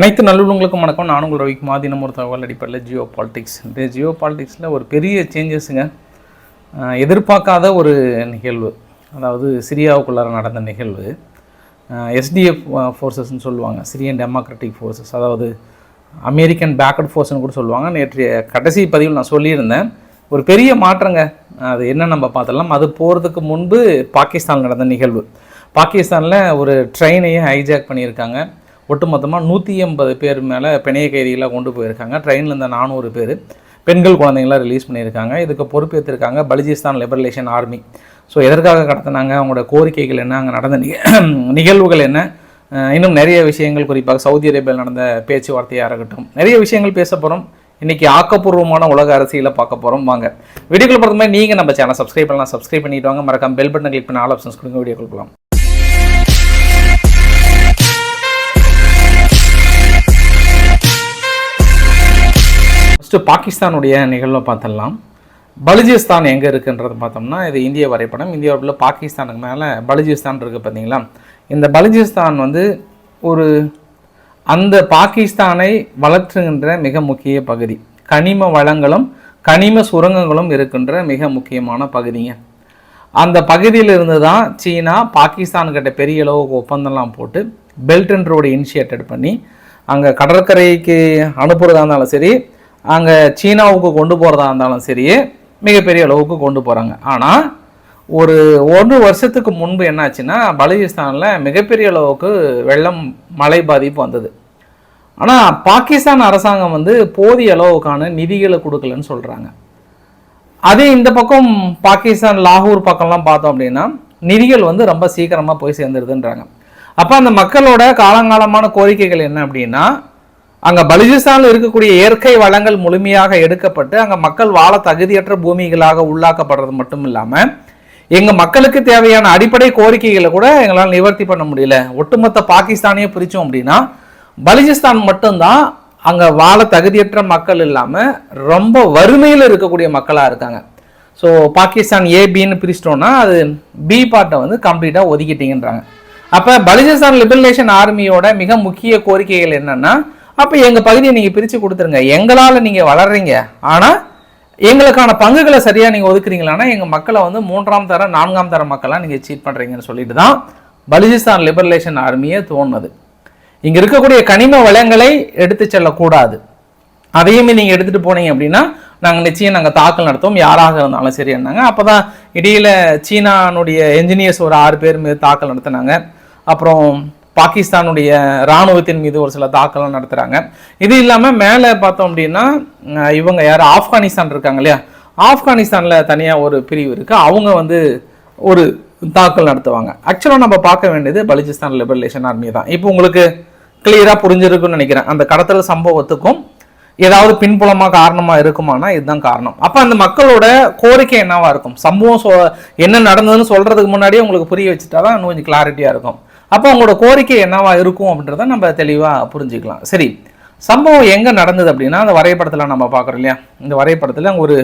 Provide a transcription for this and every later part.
அனைத்து நல்லுள்ளங்களுக்கும் வணக்கம். நான் உங்கள் ரவிக்குமார் தினம் ஒரு தகவல் அடிப்படையில் ஜியோ பாலிடிக்ஸ். இந்த ஜியோ பாலிடிக்ஸில் ஒரு பெரிய சேஞ்சஸுங்க. எதிர்பார்க்காத ஒரு நிகழ்வு. அதாவது சிரியாவுக்குள்ளார நடந்த நிகழ்வு. எஸ்டிஎஃப் ஃபோர்ஸஸ்ன்னு சொல்லுவாங்க. சிரியன் டெமோக்ராட்டிக் ஃபோர்ஸஸ் அதாவது அமெரிக்கன் பேக்கட் ஃபோர்ஸ்னு கூட சொல்லுவாங்க. நேற்றைய கடைசி பதிவில் நான் சொல்லியிருந்தேன். ஒரு பெரிய மாற்றங்க. அது என்ன நம்ம பார்த்தலாம் அது போகிறதுக்கு முன்பு பாகிஸ்தான் நடந்த நிகழ்வு. பாகிஸ்தானில் ஒரு ட்ரெயினையே ஹைஜாக் பண்ணியிருக்காங்க. ஒட்டுமொத்தமாக நூற்றி எண்பது பேர் மேலே பிணைய கைதிகளாக கொண்டு போயிருக்காங்க. ட்ரெயினில் இருந்த நானூறு பேர். பெண்கள் குழந்தைங்களாம் ரிலீஸ் பண்ணியிருக்காங்க. இதுக்கு பொறுப்பேற்றிருக்காங்க பலுச்சிஸ்தான் லிபரலேஷன் ஆர்மி ஸோ எதற்காக கடத்தினாங்க? அவங்களோட கோரிக்கைகள் என்ன? அங்கே நடந்த நிக நிகழ்வுகள் என்ன? இன்னும் நிறைய விஷயங்கள் குறிப்பாக சவுதி அரேபியாவில் நடந்த பேச்சுவார்த்தையாக இருக்கட்டும். நிறைய விஷயங்கள் பேச போகிறோம் இன்றைக்கி ஆக்கப்பூர்வமான உலக அரசியலை பார்க்க போகிறோம் வாங்க. வீடியோக்குள்ள பொறுத்த மாதிரி நீங்கள் நம்ம சேனல் சப்ஸ்கிரைப் பண்ணலாம். சப்ஸ்கிரைப் பண்ணிட்டு வாங்க. மறக்காம பெல் பட்டன் கிளிக் பண்ண ஆல் ஆப்ஷன்ஸ் கொடுங்க. வீடியோ கொடுக்கலாம் ஃபஸ்ட்டு பாகிஸ்தானுடைய நிகழ்வை பார்த்துடலாம். பலுஜிஸ்தான் எங்கே இருக்குன்றது பார்த்தோம்னா இது இந்திய வரைபடம். இந்தியாவில் பாகிஸ்தானுக்கு மேலே பலுஜிஸ்தான் இருக்குது பார்த்தீங்களா? இந்த பலுஜிஸ்தான் வந்து ஒரு அந்த பாகிஸ்தானை வளர்த்துகின்ற மிக முக்கிய பகுதி. கனிம வளங்களும் கனிம சுரங்கங்களும் இருக்கின்ற மிக முக்கியமான பகுதிங்க. அந்த பகுதியிலிருந்து தான் சீனா பாகிஸ்தான்கிட்ட பெரிய அளவுக்கு ஒப்பந்தம்லாம் போட்டு பெல்ட் அண்ட் ரோடு இனிஷியேட்டட் பண்ணி அங்கே கடற்கரைக்கு அனுப்புகிறதா இருந்தாலும் சரி அங்கே சீனாவுக்கு கொண்டு போகிறதா இருந்தாலும் சரி மிகப்பெரிய அளவுக்கு கொண்டு போகிறாங்க ஆனால் ஒரு ஒன்று வருஷத்துக்கு முன்பு என்னாச்சுன்னா பலுச்சிஸ்தானில் மிகப்பெரிய அளவுக்கு வெள்ளம் மழை பாதிப்பு வந்தது. ஆனால் பாகிஸ்தான் அரசாங்கம் வந்து போதிய அளவுக்கான நிதிகளை கொடுக்கலன்னு சொல்கிறாங்க அதே இந்த பக்கம் பாகிஸ்தான் லாகூர் பக்கம்லாம் பார்த்தோம் அப்படின்னா நிதிகள் வந்து ரொம்ப சீக்கிரமாக போய் சேர்ந்துருதுன்றாங்க. அப்போ அந்த மக்களோட காலங்காலமான கோரிக்கைகள் என்ன அப்படின்னா அங்கே பலுஜிஸ்தானில் இருக்கக்கூடிய இயற்கை வளங்கள் முழுமையாக எடுக்கப்பட்டு அங்கே மக்கள் வாழ தகுதியற்ற பூமிகளாக உள்ளாக்கப்படுறது மட்டும் இல்லாமல் எங்கள் மக்களுக்கு தேவையான அடிப்படை கோரிக்கைகளை கூட எங்களால் நிவர்த்தி பண்ண முடியல. ஒட்டுமொத்த பாகிஸ்தானையே பிரித்தோம் அப்படின்னா பலுஜிஸ்தான் மட்டும்தான் அங்கே வாழ தகுதியற்ற மக்கள் இல்லாமல் ரொம்ப வறுமையில் இருக்கக்கூடிய மக்களாக இருக்காங்க. ஸோ பாகிஸ்தான் ஏ பின்னு பிரிச்சிட்டோம்னா அது பி பார்ட்டை வந்து கம்ப்ளீட்டாக ஒதுக்கிட்டீங்கன்றாங்க. அப்போ பலுஜிஸ்தான் லிபரலேஷன் ஆர்மியோட மிக முக்கிய கோரிக்கைகள் என்னென்னா அப்போ எங்கள் பகுதியை நீங்கள் பிரித்து கொடுத்துருங்க. எங்களால் நீங்கள் வளர்றீங்க. ஆனால் எங்களுக்கான பங்குகளை சரியாக நீங்கள் ஒதுக்குறீங்களான்னா எங்கள் மக்களை வந்து மூன்றாம் தர நான்காம் தர மக்களாக நீங்கள் சீட் பண்ணுறீங்கன்னு சொல்லிட்டு தான் பலுஜிஸ்தான் லிபரலேஷன் ஆர்மியே தோணுது. இங்கே இருக்கக்கூடிய கனிம வளங்களை எடுத்து செல்லக்கூடாது. அதையுமே நீங்கள் எடுத்துகிட்டு போனீங்க அப்படின்னா நாங்கள் நிச்சயம் நாங்கள் தாக்கல் நடத்துவோம். யாராக இருந்தாலும் சரி என்னாங்க. அப்போ தான் இடையில சீனானுடைய என்ஜினியர்ஸ் ஒரு ஆறு பேர் மீது தாக்கல் நடத்தினாங்க. அப்புறம் பாகிஸ்தானுடைய இராணுவத்தின் மீது ஒரு சில தாக்கல்லாம் நடத்துகிறாங்க இது இல்லாமல் மேலே பார்த்தோம் அப்படின்னா இவங்க யார்? ஆப்கானிஸ்தான் இருக்காங்க இல்லையா? ஆப்கானிஸ்தானில் தனியாக ஒரு பிரிவு இருக்குது அவங்க வந்து ஒரு தாக்கல் நடத்துவாங்க. ஆக்சுவலாக நம்ம பார்க்க வேண்டியது பலுச்சிஸ்தான் லிபரலேஷன் ஆர்மி தான். இப்போ உங்களுக்கு கிளியராக புரிஞ்சிருக்குன்னு நினைக்கிறேன். அந்த கடத்தல் சம்பவத்துக்கும் ஏதாவது பின்புலமாக காரணமாக இருக்குமானா இதுதான் காரணம். அப்போ அந்த மக்களோட கோரிக்கை என்னவாக இருக்கும்? சம்பவம் சொ என்ன நடந்ததுன்னு சொல்கிறதுக்கு முன்னாடியே உங்களுக்கு புரிய வச்சுட்டா தான் இன்னும் கொஞ்சம் கிளாரிட்டியாக இருக்கும். அப்போ அவங்களோட கோரிக்கை என்னவா இருக்கும் அப்படின்றத நம்ம தெளிவாக புரிஞ்சுக்கலாம். சரி சம்பவம் எங்கே நடந்தது அப்படின்னா அந்த வரைபடத்தில் நம்ம பார்க்குறோம் இல்லையா? இந்த வரைபடத்தில் ஒரு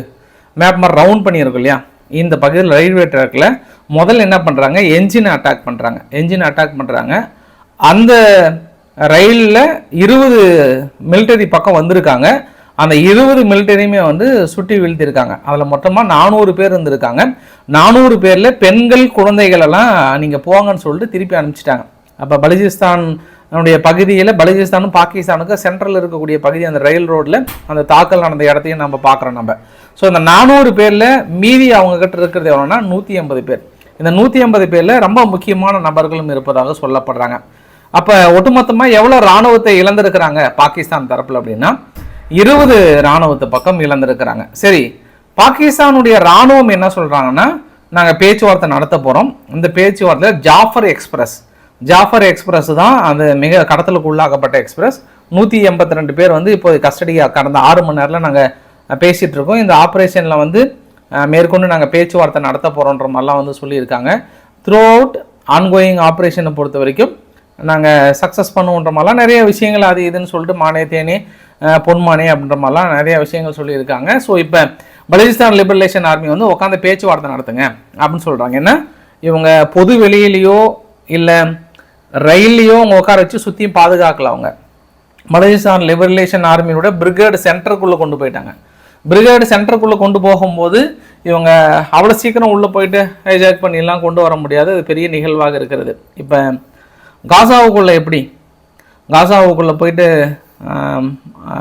மேப் மாதிரி ரவுண்ட் பண்ணியிருக்கோம் இல்லையா? இந்த பகுதியில் ரயில்வே ட்ராக்கில் முதல்ல என்ன பண்ணுறாங்க என்ஜினை அட்டாக் பண்ணுறாங்க என்ஜினை அட்டாக் பண்ணுறாங்க அந்த ரயிலில் இருபது மிலிட்டரி பக்கம் வந்திருக்காங்க. அந்த இருபது மிலிட்டரியுமே வந்து சுட்டி வீழ்த்திருக்காங்க அதில் மொத்தமாக நானூறு பேர் இருந்திருக்காங்க. நானூறு பேரில் பெண்கள் குழந்தைகள் எல்லாம் நீங்கள் போங்கன்னு சொல்லிட்டு திருப்பி அனுப்பிச்சிட்டாங்க. அப்போ பலுச்சிஸ்தானுடைய பகுதியில் பலுச்சிஸ்தானும் பாகிஸ்தானுக்கும் சென்ட்ரல் இருக்கக்கூடிய பகுதி அந்த ரயில் ரோட்டில் அந்த தாக்கல் நடந்த இடத்தையும் நம்ம பார்க்குறோம் நம்ம. ஸோ அந்த நானூறு பேரில் மீதி அவங்கக்கிட்ட இருக்கிறது எவ்வளோன்னா நூற்றி ஐம்பது பேர். இந்த நூற்றி ஐம்பது பேரில் ரொம்ப முக்கியமான நபர்களும் இருப்பதாக சொல்லப்படுறாங்க. அப்போ ஒட்டுமொத்தமாக எவ்வளோ இராணுவத்தை இழந்திருக்கிறாங்க பாகிஸ்தான் தரப்பில் அப்படின்னா இருபது இராணுவத்து பக்கம் இழந்திருக்கிறாங்க. சரி பாகிஸ்தானுடைய இராணுவம் என்ன சொல்கிறாங்கன்னா நாங்கள் பேச்சுவார்த்தை நடத்த போகிறோம் இந்த பேச்சுவார்த்தையில் ஜாஃபர் எக்ஸ்பிரஸ். ஜாஃபர் எக்ஸ்பிரஸ் தான் அந்த மிக கடத்தலுக்கு உள்ளாக்கப்பட்ட எக்ஸ்பிரஸ். நூற்றி எண்பத்தி ரெண்டு பேர் வந்து இப்போ கஸ்டடியாக கடந்த ஆறு மணி நேரத்தில் நாங்கள் பேசிகிட்டு இருக்கோம். இந்த ஆப்ரேஷனில் வந்து மேற்கொண்டு நாங்கள் பேச்சுவார்த்தை நடத்த போகிறோன்ற மாதிரிலாம் வந்து சொல்லியிருக்காங்க. த்ரூ அவுட் ஆன்கோயிங் ஆப்ரேஷனை பொறுத்த வரைக்கும் நாங்கள் சக்ஸஸ் பண்ணுவோன்ற மாதிரிலாம் நிறைய விஷயங்கள் அது இதுன்னு சொல்லிட்டு மானே தேனி பொன்மானே அப்படின்ற மாதிரிலாம் நிறைய விஷயங்கள் சொல்லியிருக்காங்க. ஸோ இப்போ பலுச்சிஸ்தான் லிபரலேஷன் ஆர்மி வந்து உட்காந்து பேச்சுவார்த்தை நடத்துங்க அப்படின்னு சொல்கிறாங்க என்ன? இவங்க பொது வெளியிலையோ இல்லை ரயில்லையோ அவங்க உட்கார வச்சு சுற்றியும் பாதுகாக்கல அவங்க. மலேசியான் லிபரலேஷன் ஆர்மியோட பிரிகேடு சென்டருக்குள்ளே கொண்டு போயிட்டாங்க. பிரிகேடு சென்டருக்குள்ளே கொண்டு போகும்போது இவங்க அவ்வளோ சீக்கிரம் உள்ளே போயிட்டு ஹைஜாக் பண்ணிலாம் கொண்டு வர முடியாது. அது பெரிய நிகழ்வாக இருக்கிறது. இப்போ காசாவுக்குள்ளே எப்படி? காசாவுக்குள்ளே போயிட்டு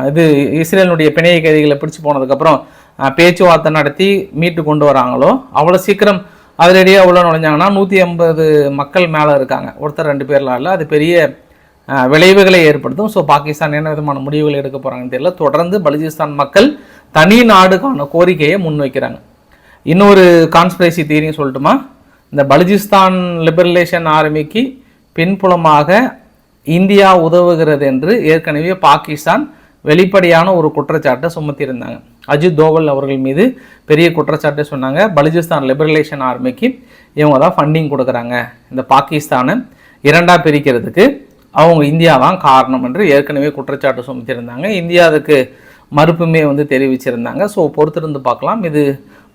இது இஸ்ரேலினுடைய பிணைய கைதிகளை பிடிச்சு போனதுக்கப்புறம் பேச்சுவார்த்தை நடத்தி மீட்டு கொண்டு வராங்களோ அவ்வளோ சீக்கிரம் அதிரடியாக உள்ள நுழைஞ்சாங்கன்னா நூற்றி ஐம்பது மக்கள் மேலே இருக்காங்க. ஒருத்தர் ரெண்டு பேர்லாம் இல்லை அது பெரிய விளைவுகளை ஏற்படுத்தும். ஸோ பாகிஸ்தான் என்ன விதமான முடிவுகள் எடுக்க போகிறாங்கன்னு தெரியல. தொடர்ந்து பலுஜிஸ்தான் மக்கள் தனி நாடுக்கான கோரிக்கையை முன்வைக்கிறாங்க. இன்னொரு கான்ஸ்பிரசி தீரின்னு சொல்லட்டுமா? இந்த பலுஜிஸ்தான் லிபரலேஷன் ஆர்மிக்கு பின்புலமாக இந்தியா உதவுகிறது என்று ஏற்கனவே பாகிஸ்தான் வெளிப்படையான ஒரு குற்றச்சாட்டை சுமத்தியிருந்தாங்க. அஜித் தோவல் அவர்கள் மீது பெரிய குற்றச்சாட்டை சொன்னாங்க. பலுஜிஸ்தான் லிபரலேஷன் ஆர்மிக்கு இவங்க தான் ஃபண்டிங் கொடுக்குறாங்க. இந்த பாகிஸ்தானை இரண்டாக பிரிக்கிறதுக்கு அவங்க இந்தியா தான் காரணம் என்று ஏற்கனவே குற்றச்சாட்டு சுமத்தியிருந்தாங்க. இந்தியா அதுக்கு மறுப்புமே வந்து தெரிவிச்சிருந்தாங்க. ஸோ பொறுத்திருந்து பார்க்கலாம். இது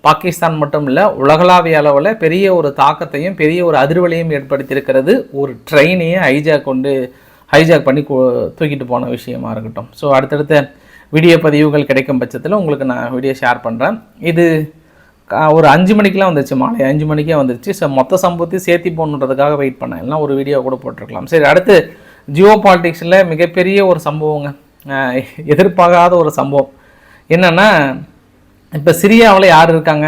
பாகிஸ்தான் மட்டும் இல்லை உலகளாவிய அளவில் பெரிய ஒரு தாக்கத்தையும் பெரிய ஒரு அதிர்வலையும் ஏற்படுத்தியிருக்கிறது. ஒரு ட்ரெயினையே ஹைஜாக் கொண்டு ஹைஜாக் பண்ணி தூக்கிட்டு போன விஷயமா இருக்கட்டும். ஸோ அடுத்தடுத்த வீடியோ பதிவுகள் கிடைக்கும் பட்சத்தில் உங்களுக்கு நான் வீடியோ ஷேர் பண்ணுறேன் இது கா- ஒரு அஞ்சு மணிக்கெலாம் வந்துச்சு மாலை அஞ்சு மணிக்கே வந்துருச்சு. ஸோ மொத்த சம்பவத்தையும் சேர்த்தி போகணுன்றதுக்காக வெயிட் பண்ணேன். எல்லாம் ஒரு வீடியோ கூட போட்டிருக்கலாம். சரி அடுத்து ஜியோ பாலிட்டிக்ஸில் மிகப்பெரிய ஒரு சம்பவங்க எதிர்பார்க்காத ஒரு சம்பவம். என்னென்னா இப்போ சிரியாவில் யார் இருக்காங்க?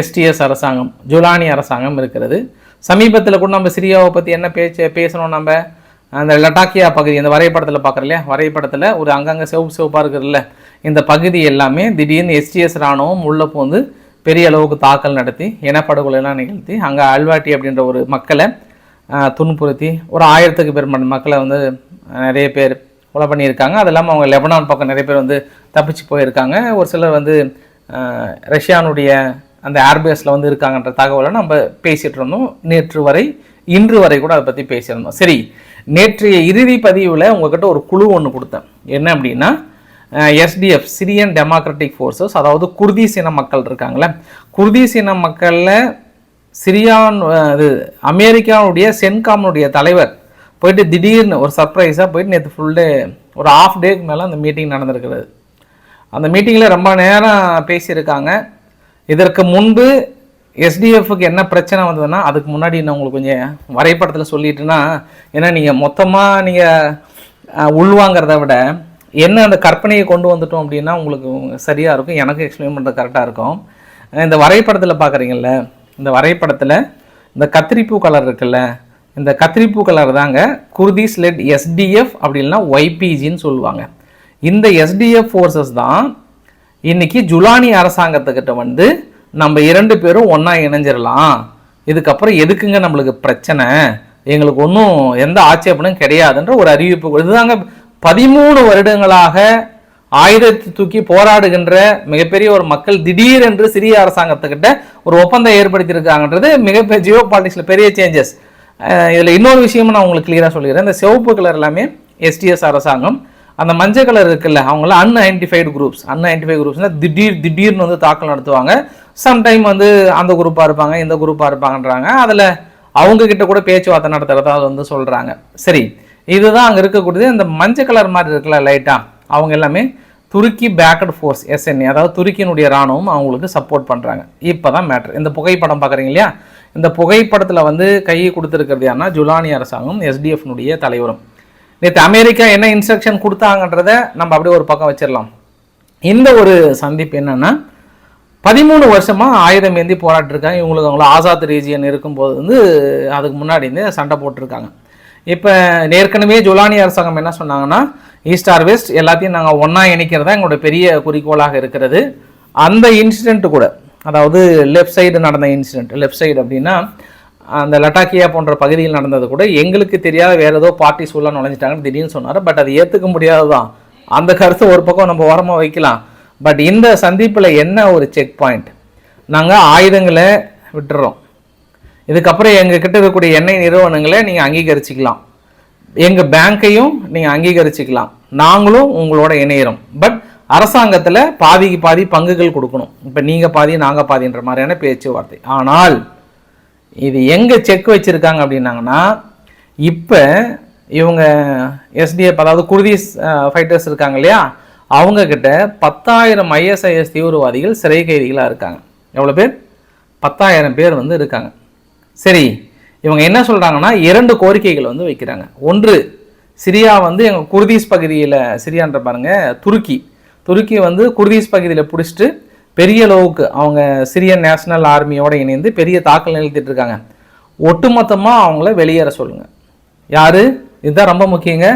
எஸ்டிஎஸ் அரசாங்கம் ஜுலானி அரசாங்கம் இருக்கிறது. சமீபத்தில் கூட நம்ம சிரியாவை பற்றி என்ன பேச்சு பேசணும் நம்ம? அந்த லட்டாக்கியா பகுதி இந்த வரைபடத்தில் பார்க்குற இல்லையா? வரைபடத்தில் ஒரு அங்கங்கே சிவப்பு சிவப்பாக இருக்கிறதுல இந்த பகுதி எல்லாமே திடீர்னு எஸ்டிஎஸ் ராணுவம் உள்ளே போந்து பெரிய அளவுக்கு தாக்கல் நடத்தி இனப்படுகொலைலாம் நிகழ்த்தி அங்கே அல்வாட்டி அப்படின்ற ஒரு மக்களை துன்புறுத்தி ஒரு ஆயிரத்துக்கு பேர் மக்களை வந்து நிறைய பேர் கொலை பண்ணியிருக்காங்க. அது இல்லாமல் அவங்க லெபனான் பக்கம் நிறைய பேர் வந்து தப்பிச்சு போயிருக்காங்க. ஒரு சிலர் வந்து ரஷ்யானுடைய அந்த ஏர்பேஸில் வந்து இருக்காங்கன்ற தகவலை நம்ம பேசிகிட்டு இருந்தோம். நேற்று வரை இன்று வரை கூட அதை பற்றி பேசியிருந்தோம். சரி நேற்றைய இறுதி பதிவில் உங்ககிட்ட ஒரு குழு ஒன்று கொடுத்தேன். என்ன அப்படின்னா எஸ்டிஎஃப் சிரியன் டெமோக்ராட்டிக் ஃபோர்ஸஸ் அதாவது குர்தீஸ் இன மக்கள் இருக்காங்களே குர்தீஸ் இன மக்களில் சிரியான் இது அமெரிக்காவுடைய சென்காமனுடைய தலைவர் போயிட்டு திடீர்னு ஒரு சர்ப்ரைஸாக போயிட்டு நேற்று ஃபுல் டே ஒரு ஆஃப் டேக்கு மேலே அந்த மீட்டிங் நடந்திருக்கிறது. அந்த மீட்டிங்கில் ரொம்ப நேரம் பேசியிருக்காங்க. இதற்கு முன்பு எஸ்டிஎஃப்க்கு என்ன பிரச்சனை வந்ததுன்னா அதுக்கு முன்னாடி நான் உங்களுக்கு கொஞ்சம் வரைபடத்தில் சொல்லிட்டுனா ஏன்னா நீங்கள் மொத்தமாக நீங்கள் உள்வாங்கிறத விட என்ன அந்த கற்பனையை கொண்டு வந்துட்டோம் அப்படின்னா உங்களுக்கு சரியாக இருக்கும். எனக்கு எக்ஸ்பிளைன் பண்ணுறது கரெக்டாக இருக்கும். இந்த வரைபடத்தில் பார்க்குறீங்கல்ல இந்த வரைபடத்தில் இந்த கத்திரிப்பூ கலர் இருக்குல்ல இந்த கத்திரிப்பூ கலர் தாங்க குருதி ஸ்லெட் எஸ்டிஎஃப் அப்படி இல்லைன்னா ஒய்பிஜின்னு சொல்லுவாங்க. இந்த எஸ்டிஎஃப் ஃபோர்ஸஸ் தான் இன்னைக்கு ஜுலானி அரசாங்கத்துக்கிட்ட வந்து நம்ம இரண்டு பேரும் ஒன்றா இணைஞ்சிடலாம் இதுக்கப்புறம் எதுக்குங்க நம்மளுக்கு பிரச்சனை? எங்களுக்கு ஒன்றும் எந்த ஆட்சேபனும் கிடையாதுன்ற ஒரு அறிவிப்பு இதுதாங்க பதிமூணு வருடங்களாக ஆயுதத்தை தூக்கி போராடுகின்ற மிகப்பெரிய ஒரு மக்கள் திடீரென்று சிறிய அரசாங்கத்துக்கிட்ட ஒரு ஒப்பந்தம் ஏற்படுத்தியிருக்காங்கன்றது மிகப்பெரிய ஜியோ பாலிட்டிக்ஸில் பெரிய சேஞ்சஸ் இதில் இன்னொரு விஷயமும் நான் உங்களுக்கு கிளியராக சொல்லிடுறேன். இந்த சிவப்பு கலர் எல்லாமே எஸ்டிஎஸ் அரசாங்கம் அந்த மஞ்சள் கலர் இருக்குல்ல அவங்களாம் அன்ஐடென்டிஃபைடு குரூப்ஸ் அன்ஐடென்டிஃபைடு குரூப்ஸ்னால் திடீர் திடீர்னு வந்து தாக்கல் நடத்துவாங்க. சம்டைம் வந்து அந்த குரூப்பாக இருப்பாங்க இந்த குரூப்பாக இருப்பாங்கன்றாங்க. அதில் அவங்கக்கிட்ட கூட பேச்சுவார்த்தை நடத்துறதா வந்து சொல்கிறாங்க சரி இதுதான் அங்கே இருக்கக்கூடியது. இந்த மஞ்சள் கலர் மாதிரி இருக்குல்ல லைட்டாக அவங்க எல்லாமே துருக்கி பேக்கட் ஃபோர்ஸ் எஸ்என்ஏ அதாவது துருக்கியினுடைய இராணுவம் அவங்களுக்கு சப்போர்ட் பண்ணுறாங்க இப்போ தான் மேட்ரு இந்த புகைப்படம் பார்க்குறீங்க இல்லையா? இந்த புகைப்படத்தில் வந்து கையை கொடுத்துருக்கிறது யாருன்னா ஜுலானி அரசாங்கம் எஸ்டிஎஃப்னுடைய தலைவரும். நேற்று அமெரிக்கா என்ன இன்ஸ்ட்ரக்ஷன் கொடுத்தாங்கன்றத நம்ம அப்படியே ஒரு பக்கம் வச்சிடலாம். இந்த ஒரு சந்திப்பு என்னன்னா பதிமூணு வருஷமாக ஆயுதம் ஏந்தி போராட்டிருக்காங்க இவங்களுக்கு அவங்கள ஆசாத் ரீஜியன் இருக்கும்போது வந்து அதுக்கு முன்னாடி இருந்து சண்டை போட்டிருக்காங்க. இப்போ ஏற்கனவே ஜுலானி அரசாங்கம் என்ன சொன்னாங்கன்னா ஈஸ்ட் ஆர் வெஸ்ட் எல்லாத்தையும் நாங்கள் ஒன்றா இணைக்கிறதா எங்களோட பெரிய குறிக்கோளாக இருக்கிறது. அந்த இன்சிடெண்ட்டு கூட அதாவது லெஃப்ட் சைடு நடந்த இன்சிடெண்ட் லெஃப்ட் சைடு அப்படின்னா அந்த லட்டாக்கியா போன்ற பகுதியில் நடந்தது கூட எங்களுக்கு தெரியாத வேறு ஏதோ பார்ட்டிஸ் உள்ள நுழைஞ்சிட்டாங்கன்னு திடீர்னு சொன்னார். பட் அது ஏற்றுக்க முடியாதுதான் அந்த கருத்தை ஒரு பக்கம் நம்ம ஓரமாக வைக்கலாம். பட் இந்த சந்திப்பில் என்ன ஒரு செக் பாயிண்ட்? நாங்கள் ஆயுதங்களை விட்டுறோம். இதுக்கப்புறம் எங்கள் கிட்ட இருக்கக்கூடிய எண்ணெய் நிறுவனங்களை நீங்கள் அங்கீகரிச்சுக்கலாம். எங்கள் பேங்க்கையும் நீங்கள் அங்கீகரிச்சுக்கலாம். நாங்களும் உங்களோட இணையிறோம். பட் அரசாங்கத்தில் பாதிக்கு பாதி பங்குகள் கொடுக்கணும். இப்போ நீங்கள் பாதி நாங்கள் பாதின்ற மாதிரியான பேச்சுவார்த்தை. ஆனால் இது எங்கே செக் வச்சுருக்காங்க அப்படின்னாங்கன்னா இப்போ இவங்க எஸ்டிஎஃப் அதாவது குருதி ஃபைட்டர்ஸ் இருக்காங்க இல்லையா? அவங்கக்கிட்ட பத்தாயிரம் ஐஎஸ்ஐஎஸ் தீவிரவாதிகள் சிறை கைதிகளாக இருக்காங்க. எவ்வளோ பேர்? பத்தாயிரம் பேர் வந்து இருக்காங்க. சரி இவங்க என்ன சொல்கிறாங்கன்னா இரண்டு கோரிக்கைகள் வந்து வைக்கிறாங்க. ஒன்று சிரியா வந்து எங்கள் குர்தீஸ் பகுதியில் சிரியான்ற பாருங்க துருக்கி. துருக்கி வந்து குர்தீஸ் பகுதியில் பிடிச்சிட்டு பெரிய அளவுக்கு அவங்க சிரியன் நேஷனல் ஆர்மியோடு இணைந்து பெரிய தாக்கல் நிறுத்திட்டு இருக்காங்க ஒட்டுமொத்தமாக அவங்கள வெளியேற சொல்லுங்கள் யார்? இதுதான் ரொம்ப முக்கியங்க.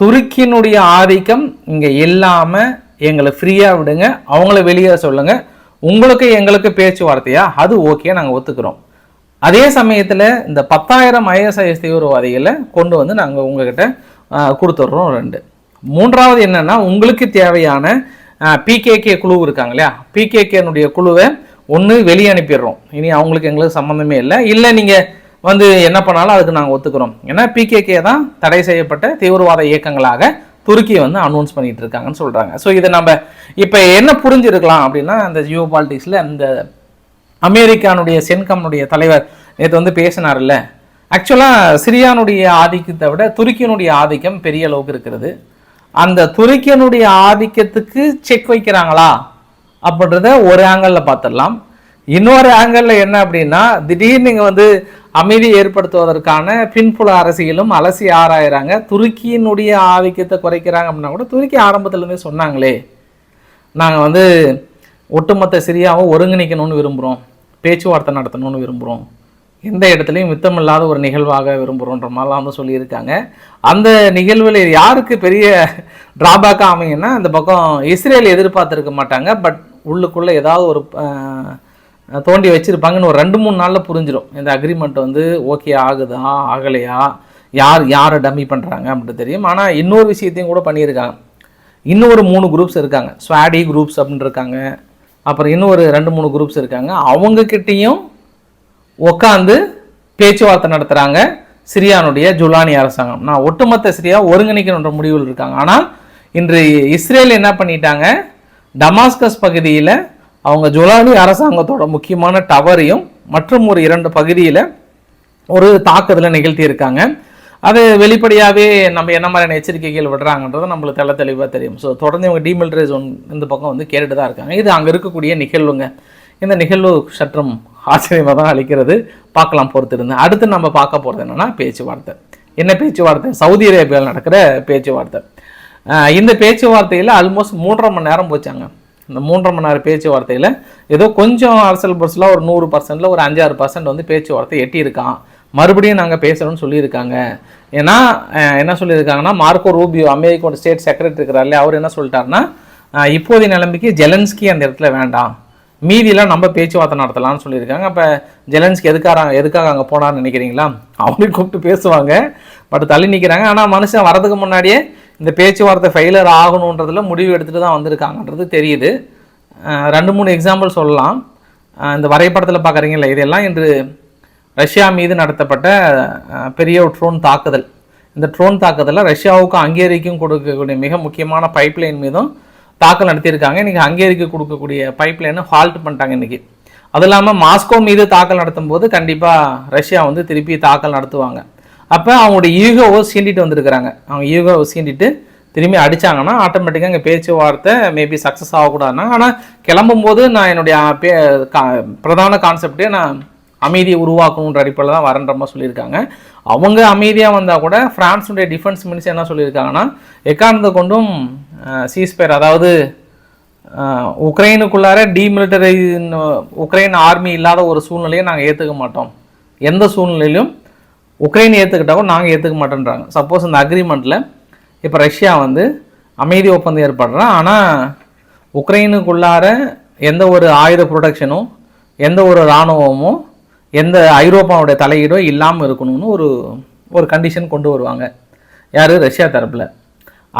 துருக்கியினுடைய ஆதிக்கம் இங்கே இல்லாமல் எங்களை ஃப்ரீயாக விடுங்க. அவங்கள வெளியேற சொல்லுங்கள் உங்களுக்கு எங்களுக்கு பேச்சுவார்த்தையா? அது ஓகே நாங்கள் ஒத்துக்கிறோம். அதே சமயத்தில் இந்த பத்தாயிரம் ஐஎஸ்ஐஎஸ் தீவிரவாதிகளை கொண்டு வந்து நாங்கள் உங்ககிட்ட கொடுத்துட்றோம். ரெண்டு. மூன்றாவது என்னென்னா உங்களுக்கு தேவையான பிகேகே குழு இருக்காங்க இல்லையா? பிகேகேனுடைய குழுவை ஒன்று வெளியே அனுப்பிடுறோம் இனி அவங்களுக்கு எங்களுக்கு சம்மந்தமே இல்லை. இல்லை நீங்கள் வந்து என்ன பண்ணாலும் அதுக்கு நாங்கள் ஒத்துக்கிறோம். ஏன்னா பிகேகே தான் தடை செய்யப்பட்ட தீவிரவாத இயக்கங்களாக துருக்கி வந்து அனௌன்ஸ் பண்ணிட்டு இருக்காங்கன்னு சொல்கிறாங்க ஸோ இதை நம்ம இப்போ என்ன புரிஞ்சிருக்கலாம் அப்படின்னா அந்த ஜியோ பாலிட்டிக்ஸில் அந்த அமெரிக்கானுடைய சென்கம்னுடைய தலைவர் நேற்று வந்து பேசினார்ல ஆக்சுவலாக சிரியானுடைய ஆதிக்கத்தை விட துருக்கியினுடைய ஆதிக்கம் பெரிய அளவுக்கு இருக்கிறது. அந்த துருக்கியனுடைய ஆதிக்கத்துக்கு செக் வைக்கிறாங்களா? அப்படின்றத ஒரு ஆங்கிளில் பார்த்துடலாம். இன்னொரு ஆங்கிளில் என்ன அப்படின்னா திடீர்னு நீங்கள் வந்து அமைதி ஏற்படுத்துவதற்கான பின்புல அரசியலும் அலசி ஆராயிறாங்க. துருக்கியினுடைய ஆதிக்கத்தை குறைக்கிறாங்க அப்படின்னா கூட துருக்கி ஆரம்பத்துலேருந்தே சொன்னாங்களே நாங்கள் வந்து ஒட்டுமொத்த சிரியாவை ஒருங்கிணைக்கணும்னு விரும்புகிறோம் பேச்சுவார்த்தை நடத்தணும்னு விரும்புகிறோம் எந்த இடத்துலையும் மித்தமில்லாத ஒரு நிகழ்வாக விரும்புகிறோன்ற மாதிரிலாம் வந்து சொல்லியிருக்காங்க. அந்த நிகழ்வில் யாருக்கு பெரிய ட்ராபேக்காக அமைங்கன்னா அந்த பக்கம் இஸ்ரேல் எதிர்பார்த்துருக்க மாட்டாங்க. பட் உள்ளுக்குள்ளே ஏதாவது ஒரு தோண்டி வச்சுருப்பாங்கன்னு ஒரு ரெண்டு மூணு நாளில் புரிஞ்சிடும் இந்த அக்ரிமெண்ட் வந்து ஓகே ஆகுதா ஆகலையா யார் யாரை டம்மி பண்ணுறாங்க அப்படின்னு தெரியும். ஆனால் இன்னொரு விஷயத்தையும் கூட பண்ணியிருக்காங்க. இன்னொரு மூணு குரூப்ஸ் இருக்காங்க. ஸ்வாடி குரூப்ஸ் அப்படின்னு இருக்காங்க அப்புறம் இன்னும் ஒரு ரெண்டு மூணு குரூப்ஸ் இருக்காங்க. அவங்கக்கிட்டேயும் உட்காந்து பேச்சுவார்த்தை நடத்துகிறாங்க சிரியானுடைய ஜுலானி அரசாங்கம். நான் ஒட்டுமொத்த சிரியா ஒருங்கிணைக்கணுன்ற முடிவில் இருக்காங்க. ஆனால் இன்று இஸ்ரேல் என்ன பண்ணிட்டாங்க? டமாஸ்கஸ் பகுதியில் அவங்க ஜுலானி அரசாங்கத்தோட முக்கியமான டவரையும் மற்றும் ஒரு இரண்டு பகுதியில் ஒரு தாக்குதலை நிகழ்த்தி இருக்காங்க அது வெளிப்படையாகவே நம்ம என்ன மாதிரியான எச்சரிக்கைகள் விடுறாங்கன்றது நம்மளுக்கு தெள்ள தெளிவாக தெரியும். ஸோ தொடர்ந்து இவங்க டீமில்ட்ரைஸ் ஒன் இந்த பக்கம் வந்து கேட்டுட்டு தான் இருக்காங்க. இது அங்கே இருக்கக்கூடிய நிகழ்வுங்க. இந்த நிகழ்வு சற்றும் ஆச்சரியமாக தான் அளிக்கிறது. பார்க்கலாம் பொறுத்திருந்து. அடுத்து நம்ம பார்க்க போகிறது என்னென்னா பேச்சுவார்த்தை. என்ன பேச்சுவார்த்தை? சவுதி அரேபியாவில் நடக்கிற பேச்சுவார்த்தை. இந்த பேச்சுவார்த்தையில் ஆல்மோஸ்ட் மூன்றரை மணி நேரம் போச்சாங்க. இந்த மூன்றரை மணி நேரம் பேச்சுவார்த்தையில் ஏதோ கொஞ்சம் அரசியல் பர்ஸில் ஒரு நூறு பர்சன்டில் ஒரு அஞ்சாறு பர்சன்ட் வந்து பேச்சுவார்த்தை எட்டியிருக்கான். மறுபடியும் நாங்கள் பேசுகிறோம்னு சொல்லியிருக்காங்க. ஏன்னா என்ன சொல்லியிருக்காங்கன்னா மார்க்கோ ரூபியோ அமெரிக்கோட ஸ்டேட் செக்ரட்டரி இருக்கிறார்ல அவர் என்ன சொல்லிட்டாருன்னா இப்போதைய நிலைமைக்கு ஜெலன்ஸ்கி அந்த இடத்துல வேண்டாம். மீதியெல்லாம் நம்ம பேச்சுவார்த்தை நடத்தலாம்னு சொல்லியிருக்காங்க. அப்போ ஜெலன்ஸ்கி எதுக்காக எதுக்காக அங்கே போனான்னு நினைக்கிறீங்களா? அவங்களையும் கூப்பிட்டு பேசுவாங்க. பட் தள்ளி நிற்கிறாங்க ஆனால் மனுஷன் வரதுக்கு முன்னாடியே இந்த பேச்சுவார்த்தை ஃபெயிலர் ஆகணுன்றதில் முடிவு எடுத்துகிட்டு தான் வந்திருக்காங்கன்றது தெரியுது. ரெண்டு மூணு எக்ஸாம்பிள் சொல்லலாம். இந்த வரைபடத்தில் பார்க்குறீங்களா இதெல்லாம் இன்று ரஷ்யா மீது நடத்தப்பட்ட பெரிய ஒரு ட்ரோன் தாக்குதல். இந்த ட்ரோன் தாக்குதலில் ரஷ்யாவுக்கும் ஹங்கேரிக்கும் கொடுக்கக்கூடிய மிக முக்கியமான பைப்லைன் மீதும் தாக்கல் நடத்தியிருக்காங்க. இன்றைக்கி ஹங்கேரிக்கு கொடுக்கக்கூடிய பைப்லைனை ஹால்ட் பண்ணிட்டாங்க இன்றைக்கி அது இல்லாமல் மாஸ்கோ மீது தாக்கல் நடத்தும் போது கண்டிப்பாக ரஷ்யா வந்து திருப்பி தாக்கல் நடத்துவாங்க. அப்போ அவங்களுடைய ஈகோவை சீண்டிட்டு வந்திருக்கிறாங்க. அவங்க ஈகோவை சீண்டிட்டு திரும்பி அடித்தாங்கன்னா ஆட்டோமேட்டிக்காக இங்கே பேச்சுவார்த்தை மேபி சக்ஸஸ் ஆகக்கூடாதுன்னா. ஆனால் கிளம்பும்போது நான் என்னுடைய கா- பிரதான கான்செப்டே நான் அமைதியை உருவாக்கணுன்ற அடிப்படையில் தான் வரன்ற மாதிரி சொல்லியிருக்காங்க. அவங்க அமைதியாக வந்தால் கூட ஃப்ரான்ஸுடைய டிஃபென்ஸ் மினிஸ்டர் என்ன சொல்லியிருக்காங்கன்னா எக்காரணத்தை கொண்டும் சீஸ்பேர் அதாவது உக்ரைனுக்குள்ளார டீமிலிட்டரி உக்ரைன் ஆர்மி இல்லாத ஒரு சூழ்நிலையை நாங்கள் ஏற்றுக்க மாட்டோம். எந்த சூழ்நிலையிலும் உக்ரைன் ஏற்றுக்கிட்டாலும் கூட நாங்கள் ஏற்றுக்க மாட்டோன்றாங்க. சப்போஸ் இந்த அக்ரிமெண்ட்டில் இப்போ ரஷ்யா வந்து அமைதி ஒப்பந்தம் ஏற்படுறான் ஆனால் உக்ரைனுக்குள்ளார எந்த ஒரு ஆயுத ப்ரொடக்ஷனும் எந்த ஒரு இராணுவமும் எந்த ஐரோப்பாவுடைய தலையீடோ இல்லாமல் இருக்கணும்னு ஒரு ஒரு கண்டிஷன் கொண்டு வருவாங்க. யார்? ரஷ்யா தரப்பில்.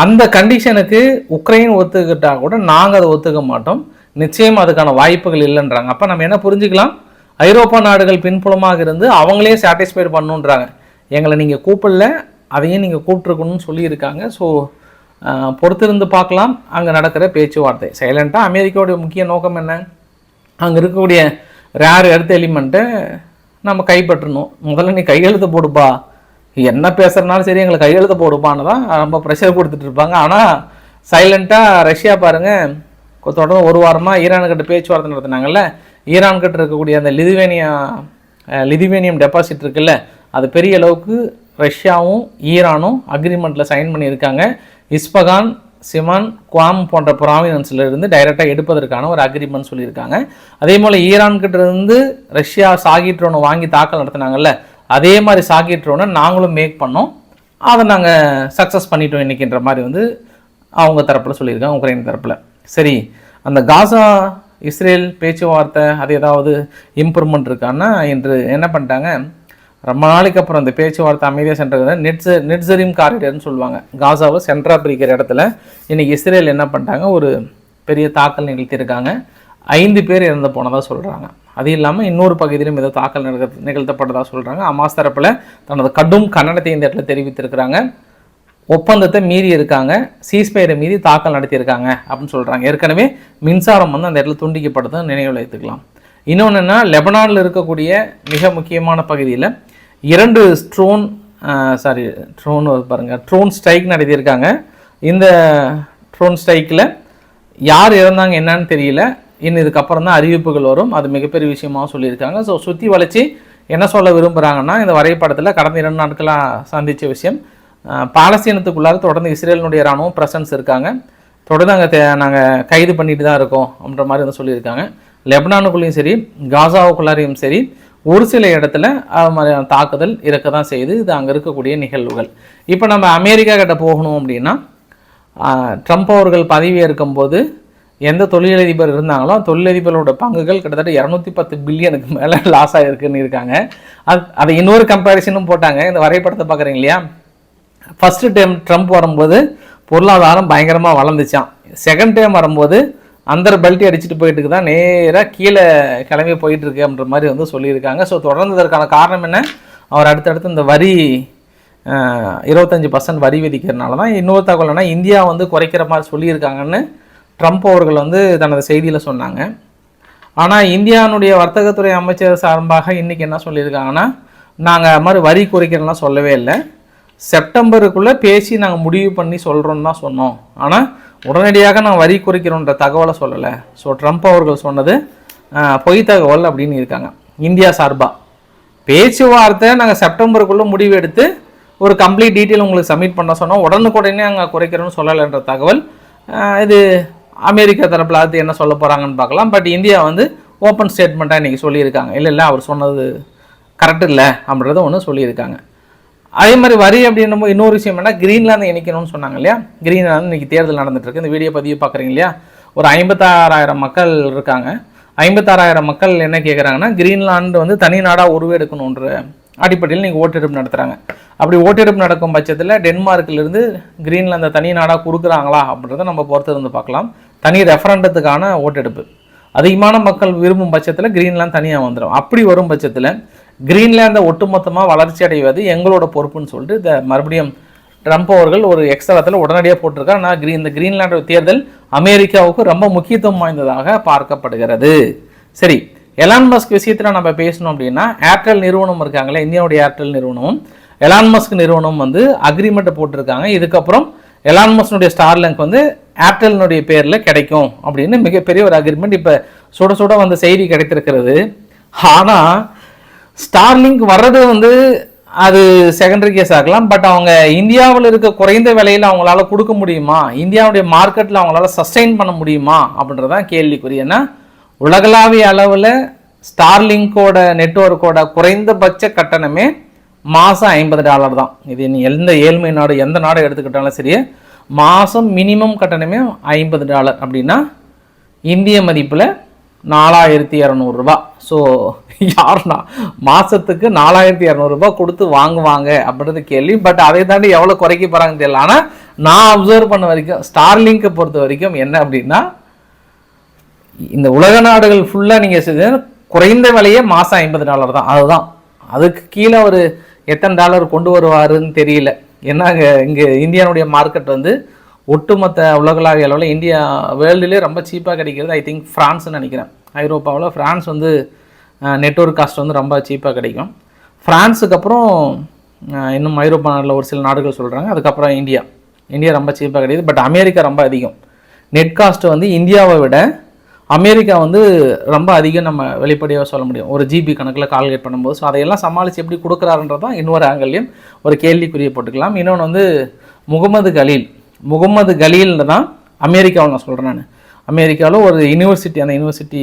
அந்த கண்டிஷனுக்கு உக்ரைன் ஒத்துக்கிட்டா கூட நாங்கள் அதை ஒத்துக்க மாட்டோம். நிச்சயம் அதுக்கான வாய்ப்புகள் இல்லைன்றாங்க. அப்போ நம்ம என்ன புரிஞ்சுக்கலாம்? ஐரோப்பா நாடுகள் பின்புலமாக இருந்து அவங்களே சாட்டிஸ்ஃபைட் பண்ணுன்றாங்க. எங்களை நீங்கள் கூப்பிடல அதையும் நீங்கள் கூப்பிட்ருக்கணும்னு சொல்லியிருக்காங்க. ஸோ பொறுத்திருந்து பார்க்கலாம். அங்கே நடக்கிற பேச்சுவார்த்தை. சைலண்ட்டாக அமெரிக்காவுடைய முக்கிய நோக்கம் என்ன? அங்கே இருக்கக்கூடிய ரேர் எடுத்த எலிமெண்ட்டை நம்ம கைப்பற்றணும். முதல்ல நீ கையெழுத்து போடுப்பா. என்ன பேசுகிறனாலும் சரி எங்களுக்கு கையெழுத்து போடுப்பான்னு தான் ரொம்ப ப்ரெஷர் கொடுத்துட்டு இருப்பாங்க. ஆனால் சைலண்ட்டாக ரஷ்யா பாருங்கள் தொடர்ந்து ஒரு வாரமாக ஈரான்கிட்ட பேச்சுவார்த்தை நடத்தினாங்கல்ல. ஈரான்கிட்ட இருக்கக்கூடிய அந்த லிதுவேனியா லிதுவேனியம் டெபாசிட் இருக்குல்ல அது பெரிய அளவுக்கு ரஷ்யாவும் ஈரானும் அக்ரிமெண்ட்டில் சைன் பண்ணியிருக்காங்க. இஸ்பகான் சிமான் குவாம் போன்ற ப்ராவினன்ஸ்ல இருந்து டைரெக்டாக எடுப்பதற்கான ஒரு அக்ரிமெண்ட் சொல்லியிருக்காங்க. அதே போல் ஈரான் இருந்து ரஷ்யா சாகிட்ரோனை வாங்கி தாக்கல் நடத்தினாங்கல்ல அதே மாதிரி சாகிட்ரோனை நாங்களும் மேக் பண்ணோம். அதை நாங்கள் சக்ஸஸ் பண்ணிட்டோம் இன்றைக்கின்ற மாதிரி வந்து அவங்க தரப்பில் சொல்லியிருக்காங்க உக்ரைன் தரப்பில். சரி அந்த காசா இஸ்ரேல் பேச்சுவார்த்தை அது ஏதாவது இம்ப்ரூவ்மெண்ட் இருக்கான்னா இன்று என்ன பண்ணிட்டாங்க? ரொம்ப நாளைக்கு அப்புறம் இந்த பேச்சுவார்த்தை அமைதியாக சென்றது நெட்ஸ நெட்ஸரிம் காரிடர்னு சொல்லுவாங்க. காசாவை சென்ட்ரா பிரிக்கிற இடத்துல இன்றைக்கி இஸ்ரேல் என்ன பண்ணிட்டாங்க? ஒரு பெரிய தாக்கல் நிகழ்த்தியிருக்காங்க. ஐந்து பேர் இறந்து போனதாக சொல்கிறாங்க அது இல்லாமல் இன்னொரு பகுதியிலும் ஏதோ தாக்கல் நிகழ்த்த நிகழ்த்தப்பட்டதாக சொல்கிறாங்க அமாஸ் தரப்பில் தனது கடும் கண்டனத்தை இந்த இடத்துல தெரிவித்திருக்கிறாங்க. ஒப்பந்தத்தை மீறி இருக்காங்க. சீஸ்பயரை மீறி தாக்கல் நடத்தியிருக்காங்க அப்படின்னு சொல்கிறாங்க ஏற்கனவே மின்சாரம் வந்து அந்த இடத்துல துண்டிக்கப்படுதுன்னு நினைவில் வைத்துக்கலாம் இன்னொன்று என்ன லெபனானில் இருக்கக்கூடிய மிக முக்கியமான பகுதியில் இரண்டு ஸ்ட்ரோன் சாரி ட்ரோன் பாருங்கள் ட்ரோன் ஸ்ட்ரைக் நடத்தியிருக்காங்க. இந்த ட்ரோன் ஸ்ட்ரைக்கில் யார் இறந்தாங்க என்னன்னு தெரியல. இன்னும் இதுக்கப்புறம் தான் அறிவிப்புகள் வரும். அது மிகப்பெரிய விஷயமாக சொல்லியிருக்காங்க. ஸோ சுற்றி வளைச்சி என்ன சொல்ல விரும்புகிறாங்கன்னா இந்த வரைபடத்தில் கடந்த இரண்டு நாட்களாக சந்தித்த விஷயம். பாலஸ்தீனத்துக்குள்ளார தொடர்ந்து இஸ்ரேலினுடைய இராணுவம் பிரசன்ஸ் இருக்காங்க. தொடர்ந்து அங்கே நாங்கள் கைது பண்ணிட்டு தான் இருக்கோம் அப்படின்ற மாதிரி வந்து சொல்லியிருக்காங்க. லெபனானுக்குள்ளேயும் சரி காசாவுக்குள்ளாரையும் சரி ஒரு சில இடத்துல மாதிரியான தாக்குதல் இருக்க தான் செய்யுது. இது அங்கே இருக்கக்கூடிய நிகழ்வுகள். இப்போ நம்ம அமெரிக்கா கிட்ட போகணும் அப்படின்னா ட்ரம்ப் அவர்கள் பதவியேற்கும் போது எந்த தொழிலதிபர் இருந்தாங்களோ தொழிலதிபரோட பங்குகள் கிட்டத்தட்ட இரநூத்தி பத்து பில்லியனுக்கு மேலே லாஸ் ஆகிருக்குன்னு இருக்காங்க. அது அதை இன்னொரு கம்பேரிசனும் போட்டாங்க. இந்த வரைபடத்தை பார்க்குறீங்க இல்லையா? ஃபஸ்ட்டு டைம் ட்ரம்ப் வரும்போது பொருளாதாரம் பயங்கரமாக வளர்ந்துச்சான் செகண்ட் டைம் வரும்போது அந்த பல்ட்டி அடிச்சுட்டு போயிட்டு தான் நேராக கீழே கிளம்பி போயிட்டு அப்படின்ற மாதிரி வந்து சொல்லியிருக்காங்க. ஸோ தொடர்ந்து இதற்கான காரணம் என்ன? அவர் அடுத்தடுத்து இந்த வரி இருபத்தஞ்சி இருபத்தஞ்சு பர்சன்ட் வரி விதிக்கிறதுனால தான் இன்னொரு தகவல்னா இந்தியா வந்து குறைக்கிற மாதிரி சொல்லியிருக்காங்கன்னு ட்ரம்ப் அவர்கள் வந்து தனது செய்தியில் சொன்னாங்க. ஆனால் இந்தியானுடைய வர்த்தகத்துறை அமைச்சர் சார்பாக இன்றைக்கி என்ன சொல்லியிருக்காங்கன்னா நாங்கள் மாதிரி வரி குறைக்கிறலாம் சொல்லவே இல்லை. செப்டம்பருக்குள்ளே பேசி நாங்கள் முடிவு பண்ணி சொல்கிறோன்னு தான் சொன்னோம். ஆனால் உடனடியாக நான் வரி குறைக்கிறோன்ற தகவலை சொல்லலை. ஸோ ட்ரம்ப் அவர்கள் சொன்னது பொய் தகவல் அப்படின்னு இருக்காங்க. இந்தியா சார்பாக பேச்சுவார்த்தை நாங்கள் செப்டம்பருக்குள்ளே முடிவு எடுத்து ஒரு கம்ப்ளீட் டீட்டெயில் உங்களுக்கு சப்மிட் பண்ண சொன்னோம். உடனுக்குடனே அங்கே குறைக்கிறோன்னு சொல்லலைன்ற தகவல். இது அமெரிக்கா தரப்பில் அது என்ன சொல்ல போகிறாங்கன்னு பார்க்கலாம். பட் இந்தியா வந்து ஓப்பன் ஸ்டேட்மெண்ட்டாக இன்றைக்கி சொல்லியிருக்காங்க. இல்லை இல்லை அவர் சொன்னது கரெக்ட் இல்லை அப்படின்றத ஒன்று சொல்லியிருக்காங்க. அதே மாதிரி வரி அப்படின்னும் இன்னொரு விஷயம் என்ன கிரீன்லாந்து இணைக்கணும்னு சொன்னாங்க இல்லையா? கிரீன்லாந்து இன்னைக்கு தேர்தல் நடந்துட்டுருக்கு இந்த வீடியோ பதிவு பார்க்குறீங்க இல்லையா? ஒரு ஐம்பத்தாறாயிரம் மக்கள் இருக்காங்க. ஐம்பத்தாறாயிரம் மக்கள் என்ன கேட்குறாங்கன்னா கிரீன்லாண்டு வந்து தனி நாடாக உருவெடுக்கணுன்ற அடிப்படையில் நீங்கள் ஓட்டெடுப்பு நடத்துகிறாங்க அப்படி ஓட்டெடுப்பு நடக்கும் பட்சத்தில் டென்மார்க்கிலிருந்து கிரீன்லாந்தை தனி நாடாக கொடுக்குறாங்களா அப்படின்றத நம்ம பொறுத்து இருந்து பார்க்கலாம். தனி ரெஃபரண்டத்துக்கான ஓட்டெடுப்பு. அதிகமான மக்கள் விரும்பும் பட்சத்தில் கிரீன்லாந்து தனியாக வந்துடும் அப்படி வரும் பட்சத்தில் கிரீன்லாந்தை ஒட்டுமொத்தமாக வளர்ச்சி அடைவது எங்களோட பொறுப்புன்னு சொல்லிட்டு இந்த மறுபடியும் ட்ரம்ப் அவர்கள் ஒரு எக்ஸ்தலத்தில் உடனடியாக போட்டிருக்கார். ஆனால் கிரீன் இந்த கிரீன்லாண்டோட தேர்தல் அமெரிக்காவுக்கு ரொம்ப முக்கியத்துவம் வாய்ந்ததாக பார்க்கப்படுகிறது. சரி எலான் மஸ்க் விஷயத்தில் நம்ம பேசணும் அப்படின்னா ஏர்டெல் நிறுவனம் இருக்காங்களே இந்தியாவுடைய ஏர்டெல் நிறுவனம் எலான் மஸ்க் நிறுவனம் வந்து அக்ரிமெண்ட் போட்டிருக்காங்க. இதுக்கப்புறம் எலான் ஸ்டார் ஸ்டார்லிங்க் வந்து ஏர்டெல்னுடைய பேரில் கிடைக்கும் அப்படின்னு மிகப்பெரிய ஒரு அக்ரிமெண்ட் இப்போ சுட சுட வந்த செய்தி கிடைத்திருக்கிறது. ஆனால் ஸ்டார்லிங்க் வர்றது வந்து அது செகண்டரி கேஸ் ஆகலாம் பட் அவங்க இந்தியாவில் இருக்க குறைந்த விலையில் அவங்களால கொடுக்க முடியுமா? இந்தியாவுடைய மார்க்கெட்டில் அவங்களால சஸ்டெயின் பண்ண முடியுமா? அப்படின்றதான் கேள்விக்குறி. ஏன்னா உலகளாவிய அளவில் ஸ்டார்லிங்கோட நெட்வொர்க்கோட குறைந்தபட்ச கட்டணமே மாதம் ஐம்பது டாலர் தான். இது நீ எந்த ஏழ்மை நாடு எந்த நாடு எடுத்துக்கிட்டாலும் சரி மாதம் மினிமம் கட்டணமே ஐம்பது டாலர் அப்படின்னா இந்திய மதிப்பில் நாலாயிரத்தி இரநூறுபா ஸோ யாருன்னா மாதத்துக்கு நாலாயிரத்தி இரநூறுபா கொடுத்து வாங்குவாங்க அப்படின்றது கேள்வி. பட் அதை தாண்டி எவ்வளோ குறைக்க போகிறாங்கன்னு தெரியல. ஆனால் நான் அப்சர்வ் பண்ண வரைக்கும் ஸ்டார்லிங்கை பொறுத்த வரைக்கும் என்ன அப்படின்னா இந்த உலக நாடுகள் ஃபுல்லாக நீங்கள் குறைந்த விலையே மாதம் ஐம்பது டாலர் தான். அதுதான். அதுக்கு கீழே ஒரு எத்தனை டாலர் கொண்டு வருவாருன்னு தெரியல. ஏன்னா இங்கே இங்கே இந்தியானுடைய மார்க்கெட் வந்து ஒட்டுமொத்த உலகளாவிய அளவில் இந்தியா வேர்ல்டுலேயே ரொம்ப சீப்பாக கிடைக்கிறது ஐ திங்க் ஃப்ரான்ஸ்னு நினைக்கிறேன். ஐரோப்பாவில் ஃப்ரான்ஸ் வந்து நெட்வொர்க் காஸ்ட் வந்து ரொம்ப சீப்பாக கிடைக்கும். ஃப்ரான்ஸுக்கு அப்புறம் இன்னும் ஐரோப்பா நாட்டில் ஒரு சில நாடுகள் சொல்கிறாங்க அதுக்கப்புறம் இந்தியா. இந்தியா ரொம்ப சீப்பாக கிடையாது பட் அமெரிக்கா ரொம்ப அதிகம். நெட் காஸ்ட் வந்து இந்தியாவை விட அமெரிக்கா வந்து ரொம்ப அதிகம் நம்ம வெளிப்படையாக சொல்ல முடியும். ஒரு ஜிபி கணக்கில் கால்குலேட் பண்ணும்போது. ஸோ அதையெல்லாம் சமாளித்து எப்படி கொடுக்குறாருன்றது தான் இன்னொரு ஆங்கிள்லையும் ஒரு கேள்விக்குரிய போட்டுக்கலாம். இன்னொன்று வந்து முகமது கலீல். முகமது கலீல்னு தான் அமெரிக்காவில் நான் சொல்கிறேன் நான். அமெரிக்காவில் ஒரு யூனிவர்சிட்டி அந்த யூனிவர்சிட்டி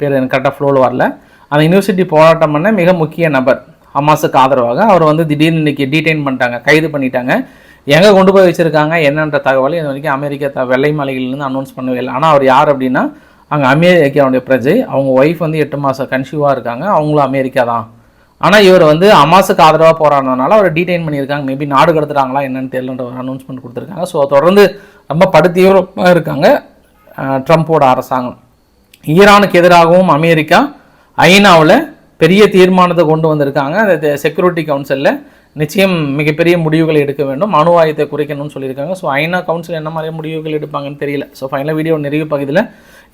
பேர் எனக்கு கரெக்டாக ஃப்ளோவில் வரல. அந்த யூனிவர்சிட்டி போராட்டம் பண்ண மிக முக்கிய நபர் ஹமாஸுக்கு ஆதரவாக. அவர் வந்து திடீர்னு இன்றைக்கி டீடைன் பண்ணிட்டாங்க கைது பண்ணிட்டாங்க. எங்கே கொண்டு போய் வச்சுருக்காங்க என்னன்ற தகவலை இது வரைக்கும் அமெரிக்கா த வெள்ளை மாளிகையிலேருந்து அனௌன்ஸ் பண்ணவே இல்லை. ஆனால் அவர் யார் அப்படின்னா அங்கே அமெரிக்காவுடைய பிரஜை. அவங்க ஒய்ஃப் வந்து எட்டு மாதம் கன்சியூவாக இருக்காங்க அவங்களும் அமெரிக்கா தான். ஆனால் இவர் வந்து அமாஸுக்கு ஆதரவாக போராடினதுனால அவர் டீடைன் பண்ணியிருக்காங்க. மேபி நாடு கடத்துறாங்களா என்னன்னு தெரியலன்ற ஒரு அனௌன்ஸ்மெண்ட் கொடுத்துருக்காங்க. ஸோ தொடர்ந்து ரொம்ப படுத்தீவிரமாக இருக்காங்க ட்ரம்ப்போட அரசாங்கம். ஈரானுக்கு எதிராகவும் அமெரிக்கா ஐநாவில் பெரிய தீர்மானத்தை கொண்டு வந்திருக்காங்க. அந்த செக்யூரிட்டி கவுன்சிலில் நிச்சயம் மிகப்பெரிய முடிவுகளை எடுக்க வேண்டும். அணுவாயத்தை குறைக்கணும்னு சொல்லியிருக்காங்க. ஸோ ஐநா கவுன்சில் என்ன மாதிரி முடிவுகள் எடுப்பாங்கன்னு தெரியல. ஸோ ஃபைனல் வீடியோ நிறைவு பகுதியில்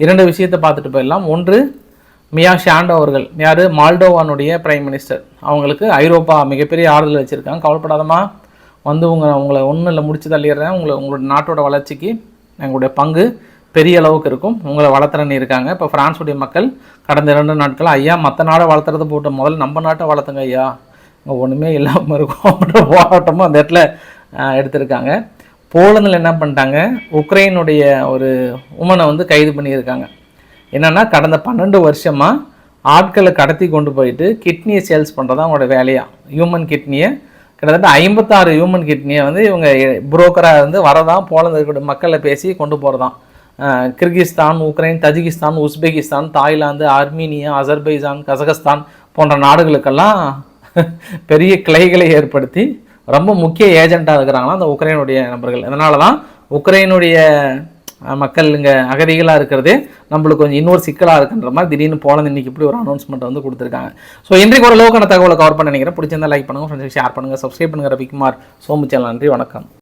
இரண்டு விஷயத்தை பார்த்துட்டு போயிடலாம். ஒன்று மியா ஷாண்டோ அவர்கள். யார்? மால்டோவானுடைய பிரைம் மினிஸ்டர் அவங்களுக்கு ஐரோப்பா மிகப்பெரிய ஆறுதல் வச்சுருக்காங்க. கவலைப்படாதமா வந்து உங்கள் உங்களை ஒன்றும் இல்லை முடிச்சு தள்ளிடுறேன். உங்களை உங்களோட நாட்டோட வளர்ச்சிக்கு எங்களுடைய பங்கு பெரிய அளவுக்கு இருக்கும். உங்களை வளர்த்துறன்னு இருக்காங்க. இப்போ ஃப்ரான்ஸுடைய மக்கள் கடந்த இரண்டு நாட்கள் ஐயா மற்ற நாடை வளர்த்துறது போட்டு முதல்ல நம்ம நாட்டை வளர்த்துங்க ஐயா. இங்கே ஒன்றுமே இல்லாமல் இருக்கும். அப்படின்ற போராட்டமும் அந்த இடத்துல எடுத்திருக்காங்க. போலந்தில் என்ன பண்ணிட்டாங்க? உக்ரைனுடைய ஒரு உமனை வந்து கைது பண்ணியிருக்காங்க. என்னென்னா கடந்த பன்னெண்டு வருஷமாக ஆட்களை கடத்தி கொண்டு போயிட்டு கிட்னியை சேல்ஸ் பண்ணுறது அவங்களோட வேலையாக ஹியூமன் கிட்னியை. கிட்டத்தட்ட ஐம்பத்தாறு ஹியூமன் கிட்னியை வந்து இவங்க புரோக்கராக இருந்து வரதான் போலந்து இருக்கக்கூடிய மக்களை பேசி கொண்டு போகிறதான் Kyrgyzstan Ukraine Tajikistan Uzbekistan Thailand Armenia Azerbaijan Kazakhstan போன்ற நாடுகளுக்கெல்லாம் பெரிய கிளைகளை ஏற்படுத்தி ரொம்ப முக்கிய ஏஜெண்ட்டாக இருக்கிறாங்களா அந்த உக்ரைனுடைய நபர்கள். அதனால தான் உக்ரைனுடைய மக்கள் இங்கே அகதிகளாக இருக்கிறது நம்மளுக்கு கொஞ்சம் இன்னொரு சிக்கலாக இருக்குன்ற மாதிரி திடீர்னு போலந்து இன்னைக்கு இப்படி ஒரு அனௌன்ஸ்மெண்ட் வந்து கொடுத்துருக்காங்க. ஸோ இன்றைக்கு ஒரு லோக்கான தகவலை கவர் பண்ண நினைக்கிறேன். பிடிச்சிருந்தா லைக் பண்ணுங்கள் ஃப்ரெண்ட்ஸ் ஷேர் பண்ணுங்கள் சப்ஸ்கிரைப் பண்ணுங்கள் ரவிக்குமார் சோமு சேனல் நன்றி வணக்கம்.